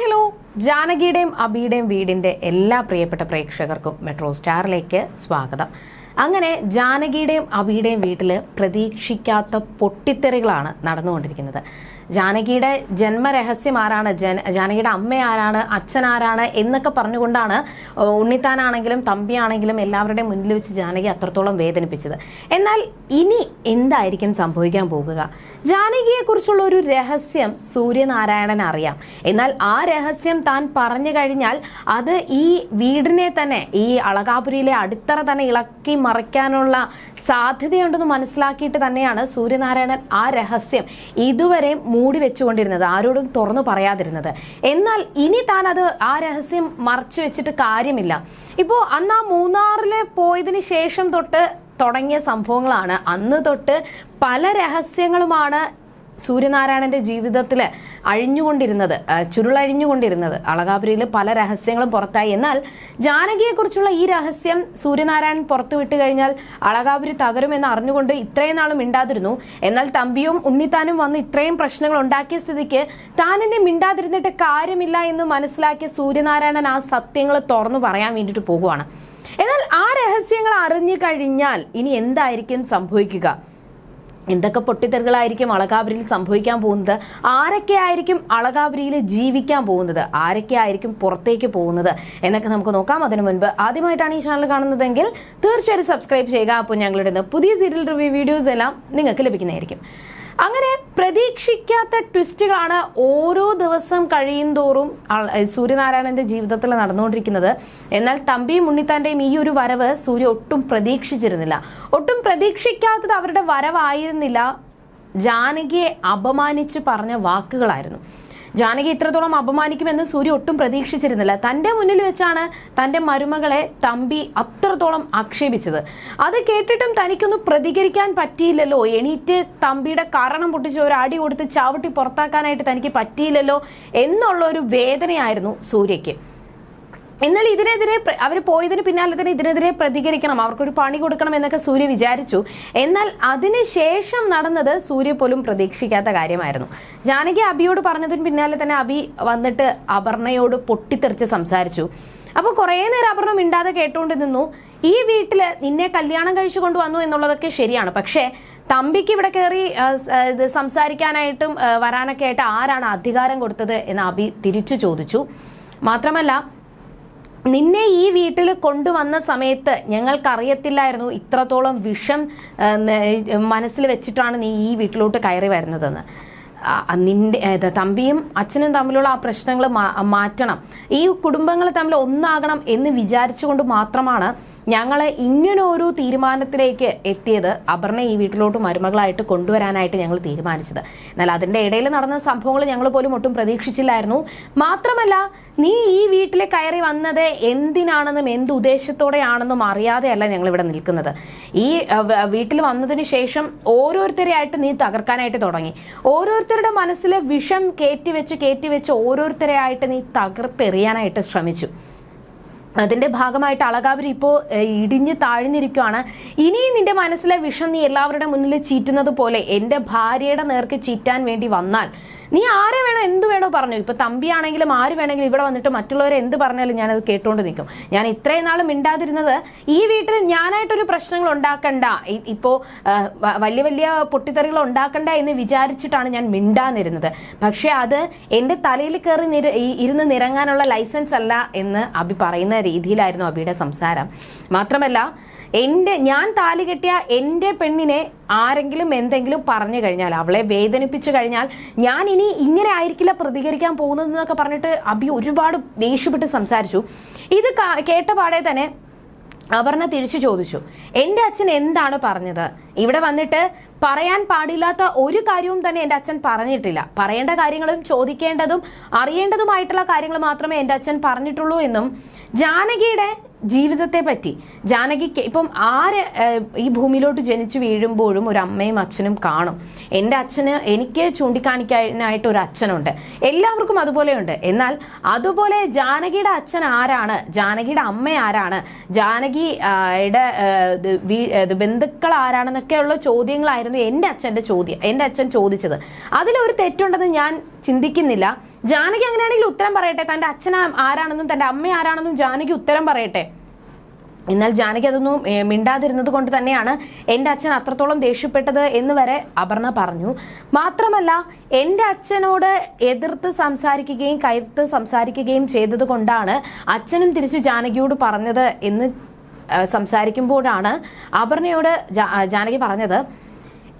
Hello. ജാനകിയുടെയും അബിയുടെയും വീടിന്റെ എല്ലാ പ്രിയപ്പെട്ട പ്രേക്ഷകർക്കും മെട്രോ സ്റ്റാറിലേക്ക് സ്വാഗതം. അങ്ങനെ ജാനകിയുടെയും അബിയുടെയും വീട്ടിൽ പ്രതീക്ഷിക്കാത്ത പൊട്ടിത്തെറികളാണ് നടന്നുകൊണ്ടിരിക്കുന്നത്. ജാനകിയുടെ ജന്മരഹസ്യം ആരാണ്? ജന ജാനകിയുടെ അമ്മ ആരാണ്? അച്ഛൻ ആരാണ്? എന്നൊക്കെ പറഞ്ഞുകൊണ്ടാണ് ഉണ്ണിത്താനാണെങ്കിലും തമ്പിയാണെങ്കിലും എല്ലാവരുടെയും മുന്നിൽ വെച്ച് ജാനകി അത്രത്തോളം വേദനിപ്പിച്ചത്. എന്നാൽ ഇനി എന്തായിരിക്കും സംഭവിക്കാൻ പോകുക? ജാനകിയെക്കുറിച്ചുള്ള ഒരു രഹസ്യം സൂര്യനാരായണൻ അറിയാം. എന്നാൽ ആ രഹസ്യം താൻ പറഞ്ഞു കഴിഞ്ഞാൽ അത് ഈ വീടിനെ തന്നെ ഈ അളകാപുരിയിലെ അടിത്തറ തന്നെ ഇളക്കി മറിക്കാനുള്ള സാധ്യതയുണ്ടെന്ന് മനസ്സിലാക്കിയിട്ട് തന്നെയാണ് സൂര്യനാരായണൻ ആ രഹസ്യം. ഇതുവരെ മൂടി വെച്ചുകൊണ്ടിരുന്നത് ആരോടും തുറന്നു പറയാതിരുന്നത്. എന്നാൽ ഇനി താൻ അത് ആ രഹസ്യം മറച്ചു വെച്ചിട്ട് കാര്യമില്ല. ഇപ്പോൾ അന്ന് ആ മൂന്നാറിൽ പോയതിന് ശേഷം തൊട്ട് തുടങ്ങിയ സംഭവങ്ങളാണ്. അന്ന് തൊട്ട് പല രഹസ്യങ്ങളുമാണ് സൂര്യനാരായണന്റെ ജീവിതത്തിൽ അഴിഞ്ഞുകൊണ്ടിരുന്നത് ചുരുളഴിഞ്ഞുകൊണ്ടിരുന്നത്. അളകാപുരിയിൽ പല രഹസ്യങ്ങളും പുറത്തായി. എന്നാൽ ജാനകിയെക്കുറിച്ചുള്ള ഈ രഹസ്യം സൂര്യനാരായണൻ പുറത്തുവിട്ട് കഴിഞ്ഞാൽ അളകാപുരി തകരുമെന്ന് അറിഞ്ഞുകൊണ്ട് ഇത്രയും നാളും മിണ്ടാതിരുന്നു. എന്നാൽ തമ്പിയും ഉണ്ണിത്താനും വന്ന് ഇത്രയും പ്രശ്നങ്ങൾ ഉണ്ടാക്കിയ സ്ഥിതിക്ക് താൻ എന്നെ മിണ്ടാതിരുന്നിട്ട് കാര്യമില്ല എന്ന് മനസ്സിലാക്കിയ സൂര്യനാരായണൻ ആ സത്യങ്ങൾ തുറന്നു പറയാൻ വേണ്ടിയിട്ട് പോകുവാണ്. എന്നാൽ ആ രഹസ്യങ്ങൾ അറിഞ്ഞു കഴിഞ്ഞാൽ ഇനി എന്തായിരിക്കും സംഭവിക്കുക? എന്തൊക്കെ പൊട്ടിത്തെറികളായിരിക്കും അളകാപുരിയിൽ സംഭവിക്കാൻ പോകുന്നത്? ആരൊക്കെ ആയിരിക്കും അളകാപുരിയിൽ ജീവിക്കാൻ പോകുന്നത്? ആരൊക്കെ ആയിരിക്കും പുറത്തേക്ക് പോകുന്നത്? എന്നൊക്കെ നമുക്ക് നോക്കാം. അതിനു മുൻപ് ആദ്യമായിട്ടാണ് ഈ ചാനൽ കാണുന്നതെങ്കിൽ തീർച്ചയായിട്ടും സബ്സ്ക്രൈബ് ചെയ്യുക. അപ്പോൾ ഞങ്ങളുടെ പുതിയ സീരിയൽ റിവ്യൂ വീഡിയോസ് എല്ലാം നിങ്ങൾക്ക് ലഭിക്കുന്നതായിരിക്കും. അങ്ങനെ പ്രതീക്ഷിക്കാത്ത ട്വിസ്റ്റുകളാണ് ഓരോ ദിവസം കഴിയും തോറും സൂര്യനാരായണന്റെ ജീവിതത്തിൽ നടന്നുകൊണ്ടിരിക്കുന്നത്. എന്നാൽ തമ്പിയും ഉണ്ണിത്താന്റെയും ഈ ഒരു വരവ് സൂര്യ ഒട്ടും പ്രതീക്ഷിച്ചിരുന്നില്ല. ഒട്ടും പ്രതീക്ഷിക്കാത്തത് അവരുടെ വരവായിരുന്നില്ല. ജാനകിയെ അപമാനിച്ച് പറഞ്ഞ വാക്കുകളായിരുന്നു. ജാനകി ഇത്രത്തോളം അപമാനിക്കുമെന്ന് സൂര്യ ഒട്ടും പ്രതീക്ഷിച്ചിരുന്നില്ല. തന്റെ മുന്നിൽ വെച്ചാണ് തന്റെ മരുമകളെ തമ്പി അത്രത്തോളം ആക്ഷേപിച്ചത്. അത് കേട്ടിട്ടും തനിക്കൊന്നും പ്രതികരിക്കാൻ പറ്റിയില്ലല്ലോ. എണീറ്റ് തമ്പിയുടെ കാരണം പൊട്ടിച്ച് ഒരു അടി കൊടുത്ത് ചവിട്ടി പുറത്താക്കാനായിട്ട് തനിക്ക് പറ്റിയില്ലല്ലോ എന്നുള്ള ഒരു വേദനയായിരുന്നു സൂര്യയ്ക്ക്. എന്നാൽ ഇതിനെതിരെ അവർ പോയതിന് പിന്നാലെ തന്നെ ഇതിനെതിരെ പ്രതികരിക്കണം. അവർക്കൊരു പണി കൊടുക്കണം എന്നൊക്കെ സൂര്യ വിചാരിച്ചു. എന്നാൽ അതിനുശേഷം നടന്നത് സൂര്യ പോലും പ്രതീക്ഷിക്കാത്ത കാര്യമായിരുന്നു. ജാനകി അബിയോട് പറഞ്ഞതിന് പിന്നാലെ തന്നെ അബി വന്നിട്ട് അപർണയോട് പൊട്ടിത്തെറിച്ച് സംസാരിച്ചു. അപ്പോൾ കുറേ നേരം അപർണ മിണ്ടാതെ കേട്ടുകൊണ്ട് നിന്നു. ഈ വീട്ടിൽ നിന്നെ കല്യാണം കഴിച്ചു കൊണ്ടുവന്നു എന്നുള്ളതൊക്കെ ശരിയാണ്. പക്ഷേ തമ്പിക്ക് ഇവിടെ കയറി ഇത് സംസാരിക്കാനായിട്ടും വരാനൊക്കെ ആയിട്ട് ആരാണ് അധികാരം കൊടുത്തത് എന്ന് അബി തിരിച്ചു ചോദിച്ചു. മാത്രമല്ല നിന്നെ ഈ വീട്ടിൽ കൊണ്ടുവന്ന സമയത്ത് ഞങ്ങൾക്കറിയത്തില്ലായിരുന്നു ഇത്രത്തോളം വിഷം മനസ്സിൽ വെച്ചിട്ടാണ് നീ ഈ വീട്ടിലോട്ട് കയറി വരുന്നതെന്ന്. നിന്റെ തമ്പിയും അച്ഛനും തമ്മിലുള്ള ആ പ്രശ്നങ്ങൾ മാറ്റണം. ഈ കുടുംബങ്ങൾ തമ്മിൽ ഒന്നാകണം എന്ന് വിചാരിച്ചുകൊണ്ട് മാത്രമാണ് ഞങ്ങൾ ഇങ്ങനെ ഒരു തീരുമാനത്തിലേക്ക് എത്തിയത് അപർണ ഈ വീട്ടിലോട്ട് മരുമകളായിട്ട് കൊണ്ടുവരാനായിട്ട് ഞങ്ങൾ തീരുമാനിച്ചത്. എന്നാൽ അതിന്റെ ഇടയിൽ നടന്ന സംഭവങ്ങൾ ഞങ്ങൾ പോലും ഒട്ടും പ്രതീക്ഷിച്ചില്ലായിരുന്നു. മാത്രമല്ല നീ ഈ വീട്ടിൽ കയറി വന്നത് എന്തിനാണെന്നും എന്ത് ഉദ്ദേശത്തോടെയാണെന്നും അറിയാതെയല്ല ഞങ്ങൾ ഇവിടെ നിൽക്കുന്നത്. ഈ വീട്ടിൽ വന്നതിന് ശേഷം ഓരോരുത്തരെയായിട്ട് നീ തകർക്കാനായിട്ട് തുടങ്ങി. ഓരോരുത്തരുടെ മനസ്സിലെ വിഷം കയറ്റിവെച്ച് കയറ്റിവെച്ച് ഓരോരുത്തരെയായിട്ട് നീ തകർത്തെറിയാനായിട്ട് ശ്രമിച്ചു. അതിന്റെ ഭാഗമായിട്ട് അളകാപുരി ഇപ്പോൾ ഇടിഞ്ഞ് താഴ്ന്നിരിക്കുകയാണ് ഇനിയും നിന്റെ മനസ്സിലെ വിഷം നീ എല്ലാവരുടെ മുന്നിൽ ചീറ്റുന്നത് പോലെ എന്റെ ഭാര്യയുടെ നേർക്ക് ചീറ്റാൻ വേണ്ടി വന്നാൽ നീ ആരെ വേണോ എന്ത് വേണോ പറഞ്ഞു. ഇപ്പൊ തമ്പിയാണെങ്കിലും ആര് വേണമെങ്കിലും ഇവിടെ വന്നിട്ട് മറ്റുള്ളവരെ എന്ത് പറഞ്ഞാലും ഞാനത് കേട്ടുകൊണ്ട് നിൽക്കും. ഞാൻ ഇത്രയും നാളും മിണ്ടാതിരുന്നത് ഈ വീട്ടിൽ ഞാനായിട്ടൊരു പ്രശ്നങ്ങൾ ഉണ്ടാക്കണ്ട. ഇപ്പോ വലിയ വലിയ പൊട്ടിത്തെറികൾ ഉണ്ടാക്കണ്ട എന്ന് വിചാരിച്ചിട്ടാണ് ഞാൻ മിണ്ടാന്നിരുന്നത് പക്ഷെ അത് എന്റെ തലയിൽ കയറി ഇരുന്ന് നിരങ്ങാനുള്ള ലൈസൻസ് അല്ല എന്ന് അഭി പറയുന്ന രീതിയിലായിരുന്നു അബിയുടെ സംസാരം. മാത്രമല്ല എന്റെ ഞാൻ താലി കെട്ടിയ എന്റെ പെണ്ണിനെ ആരെങ്കിലും എന്തെങ്കിലും പറഞ്ഞു കഴിഞ്ഞാൽ അവളെ വേദനിപ്പിച്ചു കഴിഞ്ഞാൽ ഞാൻ ഇനി ഇങ്ങനെ ആയിരിക്കില്ല പ്രതികരിക്കാൻ പോകുന്നതെന്നൊക്കെ പറഞ്ഞിട്ട് അബി ഒരുപാട് ദേഷ്യപ്പെട്ട് സംസാരിച്ചു. ഇത് കേട്ട പാടെ തന്നെ അപർണ തിരിച്ചു ചോദിച്ചു എന്റെ അച്ഛൻ എന്താണ് പറഞ്ഞത്? ഇവിടെ വന്നിട്ട് പറയാൻ പാടില്ലാത്ത ഒരു കാര്യവും തന്നെ എന്റെ അച്ഛൻ പറഞ്ഞിട്ടില്ല. പറയേണ്ട കാര്യങ്ങളും ചോദിക്കേണ്ടതും അറിയേണ്ടതുമായിട്ടുള്ള കാര്യങ്ങൾ മാത്രമേ എന്റെ അച്ഛൻ പറഞ്ഞിട്ടുള്ളൂ എന്നും ജാനകിയുടെ ജീവിതത്തെ പറ്റി ജാനകിക്ക് ഇപ്പം ആര് ഈ ഭൂമിയിലോട്ട് ജനിച്ചു വീഴുമ്പോഴും ഒരു അമ്മയും അച്ഛനും കാണും. എന്റെ അച്ഛന് എനിക്ക് ചൂണ്ടിക്കാണിക്കാനായിട്ട് ഒരു അച്ഛനുണ്ട്. എല്ലാവർക്കും അതുപോലെയുണ്ട്. എന്നാൽ അതുപോലെ ജാനകിയുടെ അച്ഛൻ ആരാണ്? ജാനകിയുടെ അമ്മ ആരാണ്? ജാനകിയുടെ ബന്ധുക്കൾ ആരാണെന്നൊക്കെയുള്ള ചോദ്യങ്ങളായിരുന്നു എന്റെ അച്ഛന്റെ ചോദ്യം എന്റെ അച്ഛൻ ചോദിച്ചത്. അതിലൊരു തെറ്റുണ്ടെന്ന് ഞാൻ ചിന്തിക്കുന്നില്ല. ജാനകി അങ്ങനെയാണെങ്കിൽ ഉത്തരം പറയട്ടെ. തന്റെ അച്ഛൻ ആരാണെന്നും തന്റെ അമ്മ ആരാണെന്നും ജാനകി ഉത്തരം പറയട്ടെ. എന്നാൽ ജാനകി അതൊന്നും മിണ്ടാതിരുന്നത് കൊണ്ട് തന്നെയാണ് എന്റെ അച്ഛൻ അത്രത്തോളം ദേഷ്യപ്പെട്ടത് എന്ന് വരെ അപർണ പറഞ്ഞു. മാത്രമല്ല എന്റെ അച്ഛനോട് എതിർത്ത് സംസാരിക്കുകയും കയർത്ത് സംസാരിക്കുകയും ചെയ്തത് കൊണ്ടാണ് അച്ഛനും തിരിച്ചു ജാനകിയോട് പറഞ്ഞത് എന്ന് സംസാരിക്കുമ്പോഴാണ് അപർണയോട് ജാനകി പറഞ്ഞത്.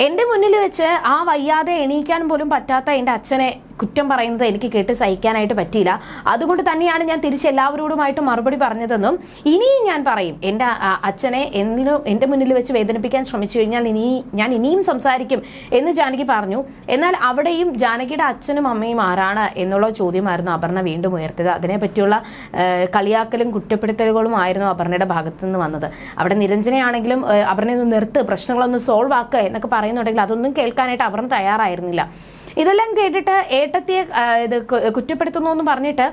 എന്റെ മുന്നിൽ വെച്ച് ആ വയ്യാതെ എണീക്കാൻ പോലും പറ്റാത്ത എന്റെ അച്ഛനെ കുറ്റം പറയുന്നത് എനിക്ക് കേട്ട് സഹിക്കാനായിട്ട് പറ്റിയില്ല. അതുകൊണ്ട് തന്നെയാണ് ഞാൻ തിരിച്ച് എല്ലാവരോടുമായിട്ട് മറുപടി പറഞ്ഞതെന്നും ഇനിയും ഞാൻ പറയും. എന്റെ അച്ഛനെ എന്നിലും എന്റെ മുന്നിൽ വെച്ച് വേദനിപ്പിക്കാൻ ശ്രമിച്ചു കഴിഞ്ഞാൽ ഇനി ഞാൻ ഇനിയും സംസാരിക്കും എന്ന് ജാനകി പറഞ്ഞു. എന്നാൽ അവിടെയും ജാനകിയുടെ അച്ഛനും അമ്മയും ആരാണ് എന്നുള്ള ചോദ്യമായിരുന്നു അപർണ വീണ്ടും ഉയർത്തിയത്. അതിനെപ്പറ്റിയുള്ള പറ്റിയുള്ള കളിയാക്കലും കുറ്റപ്പെടുത്തലുകളും ആയിരുന്നു അപർണയുടെ ഭാഗത്തു നിന്ന് വന്നത്. അവിടെ നിരഞ്ജനയാണെങ്കിലും അപർണയൊന്ന് നിർത്ത് പ്രശ്നങ്ങളൊന്ന് സോൾവ് ആക്കുക എന്നൊക്കെ പറയുന്നുണ്ടെങ്കിൽ അതൊന്നും കേൾക്കാനായിട്ട് അപർണ തയ്യാറായിരുന്നില്ല. ഇതെല്ലാം കേട്ടിട്ട് ഏട്ടത്തിയെ ഇത് കുറ്റപ്പെടുത്തുന്നു എന്ന് പറഞ്ഞിട്ട്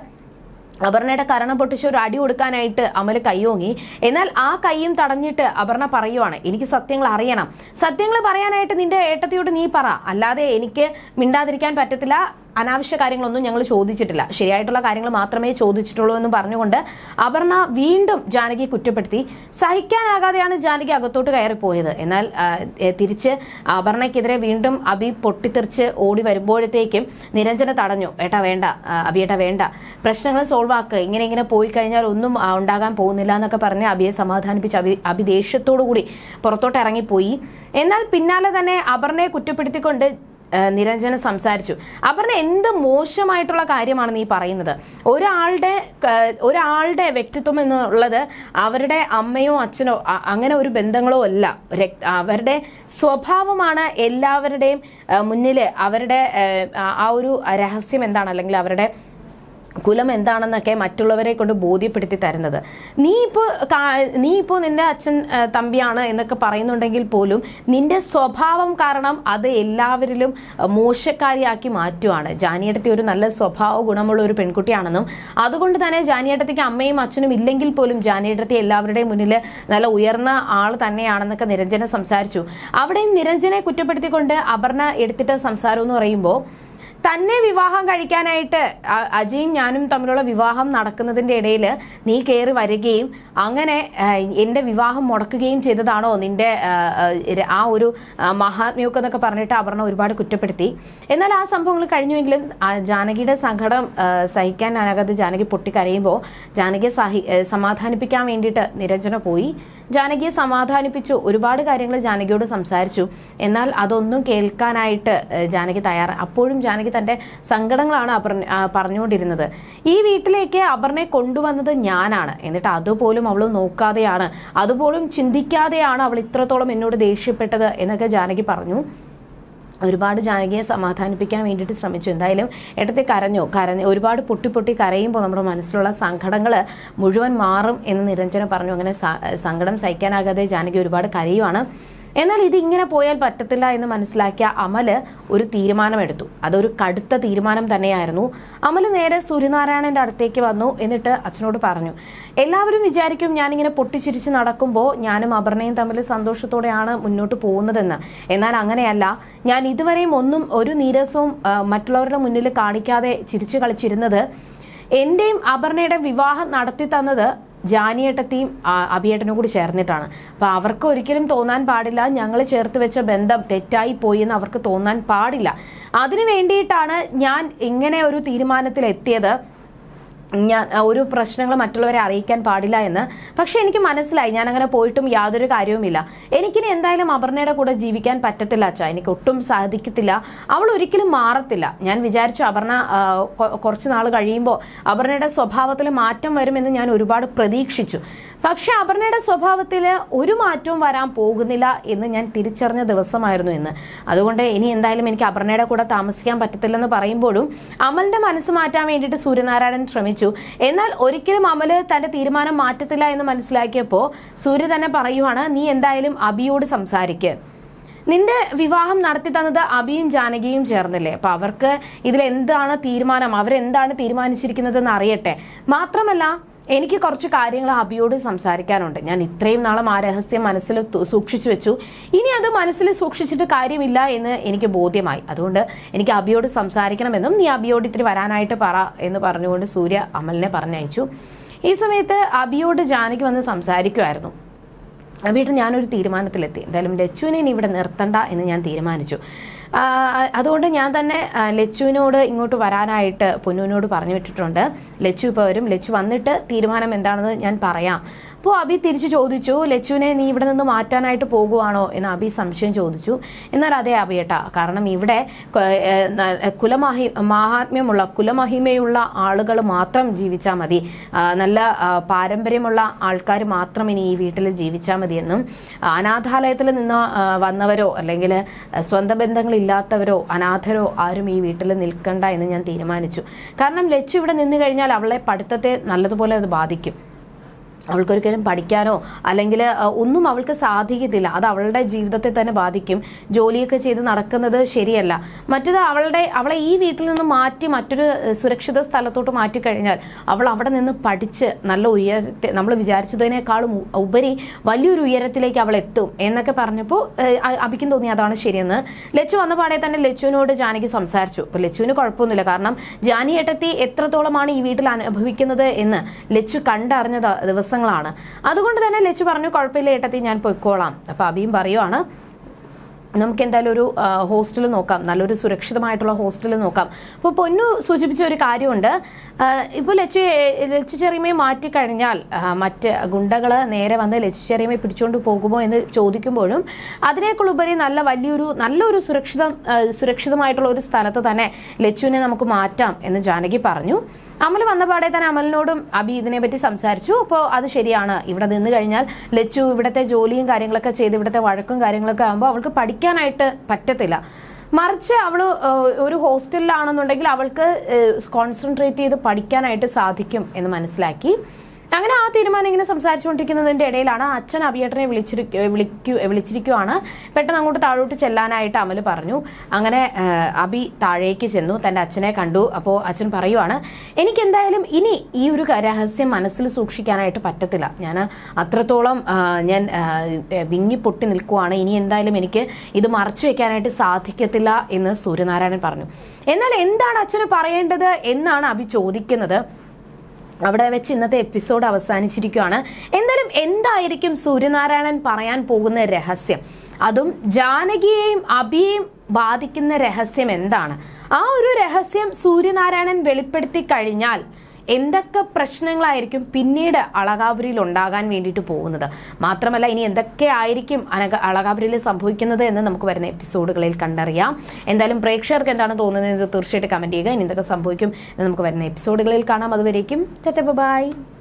അപർണയുടെ കരണം പൊട്ടിച്ച് ഒരു അടി കൊടുക്കാനായിട്ട് അമൽ കൈയോങ്ങി എന്നാൽ ആ കൈയും തടഞ്ഞിട്ട് അപർണ പറയുവാണ് എനിക്ക് സത്യങ്ങൾ അറിയണം. സത്യങ്ങൾ പറയാനായിട്ട് നിന്റെ ഏട്ടത്തിയോട് നീ പറ. അല്ലാതെ എനിക്ക് മിണ്ടാതിരിക്കാൻ പറ്റത്തില്ല. അനാവശ്യ കാര്യങ്ങളൊന്നും ഞങ്ങൾ ചോദിച്ചിട്ടില്ല. ശരിയായിട്ടുള്ള കാര്യങ്ങൾ മാത്രമേ ചോദിച്ചിട്ടുള്ളൂ എന്ന് പറഞ്ഞുകൊണ്ട് അപർണ വീണ്ടും ജാനകി കുറ്റപ്പെടുത്തി. സഹിക്കാനാകാതെയാണ് ജാനകി അകത്തോട്ട് കയറിപ്പോയത്. എന്നാൽ തിരിച്ച് അപർണയ്ക്കെതിരെ വീണ്ടും അബി പൊട്ടിത്തെറിച്ച് ഓടി വരുമ്പോഴത്തേക്കും നിരഞ്ജന തടഞ്ഞു. ഏട്ടാ വേണ്ട അബിയേട്ടാ വേണ്ട. പ്രശ്നങ്ങൾ സോൾവ് ആക്കുക ഇങ്ങനെ ഇങ്ങനെ പോയി കഴിഞ്ഞാൽ ഒന്നും ഉണ്ടാകാൻ പോകുന്നില്ല എന്നൊക്കെ പറഞ്ഞ് അബിയെ സമാധാനിപ്പിച്ച് അബി അബി ദേഷ്യത്തോടു കൂടി പുറത്തോട്ട് ഇറങ്ങിപ്പോയി. എന്നാൽ പിന്നാലെ തന്നെ അപർണയെ കുറ്റപ്പെടുത്തിക്കൊണ്ട് നിരഞ്ജന സംസാരിച്ചു. അപർണ എന്ത് മോശമായിട്ടുള്ള കാര്യമാണ് നീ പറയുന്നത്? ഒരാളുടെ ഒരാളുടെ വ്യക്തിത്വം എന്നുള്ളത് അവരുടെ അമ്മയോ അച്ഛനോ അങ്ങനെ ഒരു ബന്ധങ്ങളോ അല്ല. അവരുടെ സ്വഭാവമാണ് എല്ലാവരുടെയും മുന്നിൽ അവരുടെ ആ, ഒരു രഹസ്യം എന്താണ്? അല്ലെങ്കിൽ അവരുടെ കുലം എന്താണെന്നൊക്കെ മറ്റുള്ളവരെ കൊണ്ട് ബോധ്യപ്പെടുത്തി തരുന്നത്. നീ ഇപ്പോൾ നീ ഇപ്പോൾ നിന്റെ അച്ഛൻ തമ്പിയാണ് എന്നൊക്കെ പറയുന്നുണ്ടെങ്കിൽ പോലും നിന്റെ സ്വഭാവം കാരണം അത് എല്ലാവരിലും മോശക്കാരിയാക്കി മാറ്റുവാണ്. ജാനിയേട്ടത്തി ഒരു നല്ല സ്വഭാവ ഗുണമുള്ള ഒരു പെൺകുട്ടിയാണെന്നും അതുകൊണ്ട് തന്നെ ജാനിയേട്ടത്തിക്ക് അമ്മയും അച്ഛനും ഇല്ലെങ്കിൽ പോലും ജാനിയേട്ടത്തി എല്ലാവരുടെയും മുന്നിൽ നല്ല ഉയർന്ന ആൾ തന്നെയാണെന്നൊക്കെ നിരഞ്ജന സംസാരിച്ചു. അവിടെയും നിരഞ്ജനെ കുറ്റപ്പെടുത്തിക്കൊണ്ട് അപർണ എടുത്തിട്ട സംസാരം എന്ന് പറയുമ്പോൾ തന്നെ വിവാഹം കഴിക്കാനായിട്ട് അജയും ഞാനും തമ്മിലുള്ള വിവാഹം നടക്കുന്നതിന്റെ ഇടയിൽ നീ കയറി വരികയും അങ്ങനെ എന്റെ വിവാഹം മുടക്കുകയും ചെയ്തതാണോ നിന്റെ ആ, ഒരു മഹാത്മ്യൊക്കെ എന്നൊക്കെ പറഞ്ഞിട്ട് അപർണ ഒരുപാട് കുറ്റപ്പെടുത്തി. എന്നാൽ ആ സംഭവങ്ങൾ കഴിഞ്ഞുവെങ്കിലും ജാനകിയുടെ സങ്കടം സഹിക്കാൻ സഹിക്കാനാകാതെ ജാനകി പൊട്ടിക്കരയുമ്പോൾ ജാനകിയെ സഹി സമാധാനിപ്പിക്കാൻ വേണ്ടിയിട്ട് നിരഞ്ജന പോയി. ജാനകിയെ സമാധാനിപ്പിച്ചു. ഒരുപാട് കാര്യങ്ങൾ ജാനകിയോട് സംസാരിച്ചു. എന്നാൽ അതൊന്നും കേൾക്കാനായിട്ട് ജാനകി തയ്യാറ അപ്പോഴും ജാനകി തന്റെ സങ്കടങ്ങളാണ് അപർണ പറഞ്ഞുകൊണ്ടിരുന്നത്. ഈ വീട്ടിലേക്ക് അപർണയെ കൊണ്ടുവന്നത് ഞാനാണ്. എന്നിട്ട് അതുപോലും അവൾ നോക്കാതെയാണ്. അതുപോലും ചിന്തിക്കാതെയാണ് അവൾ ഇത്രത്തോളം എന്നോട് ദേഷ്യപ്പെട്ടത് എന്നൊക്കെ ജാനകി പറഞ്ഞു. ഒരുപാട് ജാനകിയെ സമാധാനിപ്പിക്കാൻ വേണ്ടിയിട്ട് ശ്രമിച്ചു. എന്തായാലും ഏട്ടത്തെ കരഞ്ഞു? കരഞ്ഞു ഒരുപാട് പൊട്ടി പൊട്ടി കരയുമ്പോൾ നമ്മുടെ മനസ്സിലുള്ള സങ്കടങ്ങൾ മുഴുവൻ മാറും എന്ന് നിരഞ്ജന പറഞ്ഞു. അങ്ങനെ സങ്കടം സഹിക്കാനാകാതെ ജാനകി ഒരുപാട് കരയുവാണ്. എന്നാൽ ഇത് ഇങ്ങനെ പോയാൽ പറ്റത്തില്ല എന്ന് മനസ്സിലാക്കിയ അമൽ ഒരു തീരുമാനമെടുത്തു. അതൊരു കടുത്ത തീരുമാനം തന്നെയായിരുന്നു. അമൽ നേരെ സൂര്യനാരായണന്റെ അടുത്തേക്ക് വന്നു എന്നിട്ട് അച്ഛനോട് പറഞ്ഞു എല്ലാവരും വിചാരിക്കും ഞാനിങ്ങനെ പൊട്ടിച്ചിരിച്ച് നടക്കുമ്പോൾ ഞാനും അപർണയും തമ്മിൽ സന്തോഷത്തോടെയാണ് മുന്നോട്ട് പോകുന്നതെന്ന്. എന്നാൽ അങ്ങനെയല്ല. ഞാൻ ഇതുവരെയും ഒന്നും ഒരു നീരസവും മറ്റുള്ളവരുടെ മുന്നിൽ കാണിക്കാതെ ചിരിച്ചു കളിച്ചിരുന്നത് എന്റെയും അപർണയുടെ വിവാഹം നടത്തി തന്നത് ജാനിയേട്ടത്തെയും അഭിയേട്ടനും കൂടി ചേർന്നിട്ടാണ്. അപ്പോൾ അവർക്ക് ഒരിക്കലും തോന്നാൻ പാടില്ല. ഞങ്ങൾ ചേർത്ത് വെച്ച ബന്ധം തെറ്റായി പോയി എന്ന് അവർക്ക് തോന്നാൻ പാടില്ല. അതിനു വേണ്ടിയിട്ടാണ് ഞാൻ ഇങ്ങനെ ഒരു തീരുമാനത്തിൽ എത്തിയത് ഞാൻ ഒരു പ്രശ്നങ്ങൾ മറ്റുള്ളവരെ അറിയിക്കാൻ പാടില്ല എന്ന്. പക്ഷെ എനിക്ക് മനസ്സിലായി ഞാൻ അങ്ങനെ പോയിട്ടും യാതൊരു കാര്യവുമില്ല. എനിക്കിനി എന്തായാലും അപർണയുടെ കൂടെ ജീവിക്കാൻ പറ്റത്തില്ല അച്ഛാ. എനിക്ക് ഒട്ടും സാധിക്കത്തില്ല. അവൾ ഒരിക്കലും മാറത്തില്ല. ഞാൻ വിചാരിച്ചു അപർണ കുറച്ച് നാൾ കഴിയുമ്പോൾ അപർണയുടെ സ്വഭാവത്തിൽ മാറ്റം വരുമെന്ന് ഞാൻ ഒരുപാട് പ്രതീക്ഷിച്ചു. പക്ഷെ അപർണയുടെ സ്വഭാവത്തിൽ ഒരു മാറ്റവും വരാൻ പോകുന്നില്ല എന്ന് ഞാൻ തിരിച്ചറിഞ്ഞ ദിവസമായിരുന്നു ഇന്ന്. അതുകൊണ്ട് ഇനി എന്തായാലും എനിക്ക് അപർണയുടെ കൂടെ താമസിക്കാൻ പറ്റത്തില്ലെന്ന് പറയുമ്പോഴും അമലിന്റെ മനസ്സ് മാറ്റാൻ വേണ്ടിയിട്ട് സൂര്യനാരായണൻ ശ്രമിച്ചു. എന്നാൽ ഒരിക്കലും അമൽ തന്റെ തീരുമാനം മാറ്റത്തില്ല എന്ന് മനസ്സിലാക്കിയപ്പോൾ സൂര്യ തന്നെ പറയുവാണ് നീ എന്തായാലും അബിയോട് സംസാരിക്ക്. നിന്റെ വിവാഹം നടത്തി തന്നത് അബിയും ജാനകിയും ചേർന്നില്ലേ? അപ്പൊ അവർക്ക് ഇതിൽ എന്താണ് തീരുമാനം? അവരെന്താണ് തീരുമാനിച്ചിരിക്കുന്നതെന്ന് അറിയട്ടെ. മാത്രമല്ല എനിക്ക് കുറച്ച് കാര്യങ്ങൾ അബിയോട് സംസാരിക്കാനുണ്ട്. ഞാൻ ഇത്രയും നാളും ആ രഹസ്യം മനസ്സിൽ സൂക്ഷിച്ചു വെച്ചു. ഇനി അത് മനസ്സിൽ സൂക്ഷിച്ചിട്ട് കാര്യമില്ല എന്ന് എനിക്ക് ബോധ്യമായി. അതുകൊണ്ട് എനിക്ക് അബിയോട് സംസാരിക്കണമെന്നും നീ അബിയോട് ഇത്തിരി വരാനായിട്ട് പറ എന്ന് പറഞ്ഞുകൊണ്ട് സൂര്യ അമലിനെ പറഞ്ഞയച്ചു. ഈ സമയത്ത് അബിയോട് ജാനകി വന്ന് സംസാരിക്കുമായിരുന്നു വീട്ടിൽ ഞാനൊരു തീരുമാനത്തിലെത്തി. എന്തായാലും ലച്ചുവിനെ ഇനി ഇവിടെ നിർത്തണ്ട എന്ന് ഞാൻ തീരുമാനിച്ചു. അതുകൊണ്ട് ഞാൻ തന്നെ ലച്ചുവിനോട് ഇങ്ങോട്ട് വരാനായിട്ട് പൊന്നുവിനോട് പറഞ്ഞു വിട്ടിട്ടുണ്ട്. ലച്ചു ഇപ്പോൾ വരും. ലച്ചു വന്നിട്ട് തീരുമാനം എന്താണെന്ന് ഞാൻ പറയാം. അപ്പോൾ അബി തിരിച്ചു ചോദിച്ചു ലച്ചുവിനെ നീ ഇവിടെ നിന്ന് മാറ്റാനായിട്ട് പോകുവാണോ? എന്ന് അബി സംശയം ചോദിച്ചു. എന്നാൽ അതെ അബിയേട്ടാ കാരണം ഇവിടെ കുലമഹി മഹാത്മ്യമുള്ള കുലമഹിമയുള്ള ആളുകൾ മാത്രം ജീവിച്ചാൽ മതി. നല്ല പാരമ്പര്യമുള്ള ആൾക്കാർ മാത്രം ഇനി ഈ വീട്ടിൽ ജീവിച്ചാൽ മതിയെന്നും അനാഥാലയത്തിൽ നിന്ന് വന്നവരോ അല്ലെങ്കിൽ സ്വന്തം ബന്ധങ്ങളില്ലാത്തവരോ അനാഥരോ ആരും ഈ വീട്ടിൽ നിൽക്കണ്ട എന്ന് ഞാൻ തീരുമാനിച്ചു. കാരണം ലച്ചു ഇവിടെ നിന്ന് കഴിഞ്ഞാൽ അവളെ പഠിത്തത്തെ നല്ലതുപോലെ അത് ബാധിക്കും. അവൾക്കൊരിക്കലും പഠിക്കാനോ അല്ലെങ്കിൽ ഒന്നും അവൾക്ക് സാധിക്കത്തില്ല. അത് അവളുടെ ജീവിതത്തെ തന്നെ ബാധിക്കും. ജോലിയൊക്കെ ചെയ്ത് നടക്കുന്നത് ശരിയല്ല. മറ്റത് അവളുടെ അവളെ ഈ വീട്ടിൽ നിന്ന് മാറ്റി മറ്റൊരു സുരക്ഷിത സ്ഥലത്തോട്ട് മാറ്റി കഴിഞ്ഞാൽ അവൾ അവിടെ നിന്ന് പഠിച്ച് നല്ല ഉയരത്തെ നമ്മൾ വിചാരിച്ചതിനേക്കാളും ഉപരി വലിയൊരു ഉയരത്തിലേക്ക് അവൾ എത്തും എന്നൊക്കെ പറഞ്ഞപ്പോൾ അഭിക്കും തോന്നി അതാണ് ശരിയെന്ന്. ലച്ചു വന്ന പാടെ തന്നെ ലച്ചുവിനോട് ജാനകി സംസാരിച്ചു. അപ്പോൾ ലച്ചുവിന് കുഴപ്പമൊന്നുമില്ല. കാരണം ജാനി ഏട്ടത്തി എത്രത്തോളമാണ് ഈ വീട്ടിൽ അനുഭവിക്കുന്നത് എന്ന് ലച്ചു കണ്ടറിഞ്ഞ ദ- ദിവസങ്ങളാണ്. അതുകൊണ്ട് തന്നെ ലച്ചു പറഞ്ഞു കുഴപ്പമില്ല ഏട്ടത്തി ഞാൻ പൊയ്ക്കോളാം. അപ്പൊ അബിയും പറയുവാണ് നമുക്ക് എന്തായാലും ഒരു ഹോസ്റ്റൽ നോക്കാം. നല്ലൊരു സുരക്ഷിതമായിട്ടുള്ള ഹോസ്റ്റൽ നോക്കാം. അപ്പോൾ പൊന്നു സൂചിപ്പിച്ച ഒരു കാര്യമുണ്ട്. ഇപ്പോൾ ലച്ചു ലച്ചു ചെറിയമ്മയെ മാറ്റിക്കഴിഞ്ഞാൽ മറ്റ് ഗുണ്ടകൾ നേരെ വന്ന് ലച്ചു ചെറിയമ്മയെ പിടിച്ചുകൊണ്ട് പോകുമോ എന്ന് ചോദിക്കുമ്പോഴും അതിനേക്കുള്ളുപരി നല്ല വലിയൊരു നല്ലൊരു സുരക്ഷിത സുരക്ഷിതമായിട്ടുള്ള ഒരു സ്ഥലത്ത് തന്നെ ലച്ചുവിനെ നമുക്ക് മാറ്റാം എന്ന് ജാനകി പറഞ്ഞു. അമൽ വന്നപാടെ തന്നെ അമലിനോടും അബി ഇതിനെപ്പറ്റി സംസാരിച്ചു. അപ്പോൾ അത് ശരിയാണ്. ഇവിടെ നിന്ന് കഴിഞ്ഞാൽ ലച്ചു ഇവിടുത്തെ ജോലിയും കാര്യങ്ങളൊക്കെ ചെയ്ത് ഇവിടുത്തെ വഴക്കും കാര്യങ്ങളൊക്കെ ആകുമ്പോൾ അവൾക്ക് പഠിക്കാനായിട്ട് പറ്റത്തില്ല. മറിച്ച് അവൾ ഒരു ഹോസ്റ്റലിലാണെന്നുണ്ടെങ്കിൽ അവൾക്ക് കോൺസെൻട്രേറ്റ് ചെയ്ത് പഠിക്കാനായിട്ട് സാധിക്കും എന്ന് മനസ്സിലാക്കി. അങ്ങനെ ആ തീരുമാനം ഇങ്ങനെ സംസാരിച്ചുകൊണ്ടിരിക്കുന്നതിന്റെ ഇടയിലാണ് അച്ഛൻ അഭിയേട്ടനെ വിളിച്ചിരിക്കു വിളിച്ചിരിക്കുവാണ്. പെട്ടെന്ന് അങ്ങോട്ട് താഴോട്ട് ചെല്ലാനായിട്ട് അമൽ പറഞ്ഞു. അങ്ങനെ അബി താഴേക്ക് ചെന്നു. തന്റെ അച്ഛനെ കണ്ടു. അപ്പോൾ അച്ഛൻ പറയുവാണ് എനിക്ക് എന്തായാലും ഇനി ഈ ഒരു രഹസ്യം മനസ്സിൽ സൂക്ഷിക്കാനായിട്ട് പറ്റത്തില്ല. ഞാൻ അത്രത്തോളം ഞാൻ വിങ്ങി പൊട്ടി നിൽക്കുവാണ്. ഇനി എന്തായാലും എനിക്ക് ഇത് മറച്ചു വെക്കാനായിട്ട് സാധിക്കത്തില്ല എന്ന് സൂര്യനാരായണൻ പറഞ്ഞു. എന്നാൽ എന്താണ് അച്ഛന് പറയേണ്ടത് എന്നാണ് അബി ചോദിക്കുന്നത്. അവിടെ വെച്ച് ഇന്നത്തെ എപ്പിസോഡ് അവസാനിച്ചിരിക്കുകയാണ്. എന്തായാലും എന്തായിരിക്കും സൂര്യനാരായണൻ പറയാൻ പോകുന്ന രഹസ്യം? അതും ജാനകിയെയും അബിയെയും ബാധിക്കുന്ന രഹസ്യം എന്താണ്? ആ ഒരു രഹസ്യം സൂര്യനാരായണൻ വെളിപ്പെടുത്തി കഴിഞ്ഞാൽ എന്തൊക്കെ പ്രശ്നങ്ങളായിരിക്കും പിന്നീട് അളകാപുരിയിൽ ഉണ്ടാകാൻ വേണ്ടിയിട്ട് പോകുന്നത്? മാത്രമല്ല ഇനി എന്തൊക്കെ ആയിരിക്കും അനക അളകാപുരിയിൽ സംഭവിക്കുന്നത് എന്ന് നമുക്ക് വരുന്ന എപ്പിസോഡുകളിൽ കണ്ടറിയാം. എന്തായാലും പ്രേക്ഷകർക്ക് എന്താണ് തോന്നുന്നത് തീർച്ചയായിട്ടും കമന്റ് ചെയ്യുക. ഇനി എന്തൊക്കെ സംഭവിക്കും എന്ന് നമുക്ക് വരുന്ന എപ്പിസോഡുകളിൽ കാണാം. അതുവരേക്കും ബൈ.